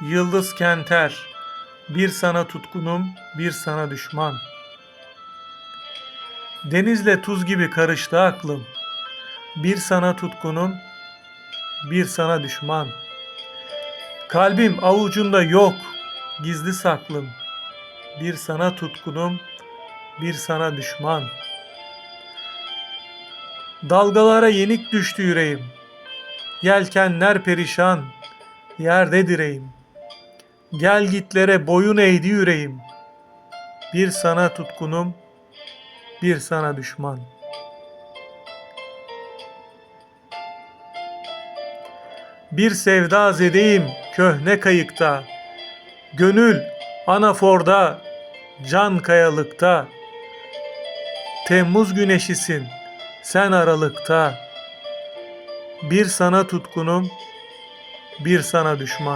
Yıldız Kenter, bir sana tutkunum, bir sana düşman. Denizle tuz gibi karıştı aklım. Bir sana tutkunum, bir sana düşman. Kalbim avucunda yok, gizli saklım. Bir sana tutkunum, bir sana düşman. Dalgalara yenik düştü yüreğim. Yelkenler perişan, yerde direğim. Gel gitlere boyun eğdi yüreğim. Bir sana tutkunum, bir sana düşman. Bir sevda zedeyim köhne kayıkta. Gönül anaforda, can kayalıkta. Temmuz güneşisin sen aralıkta. Bir sana tutkunum, bir sana düşman.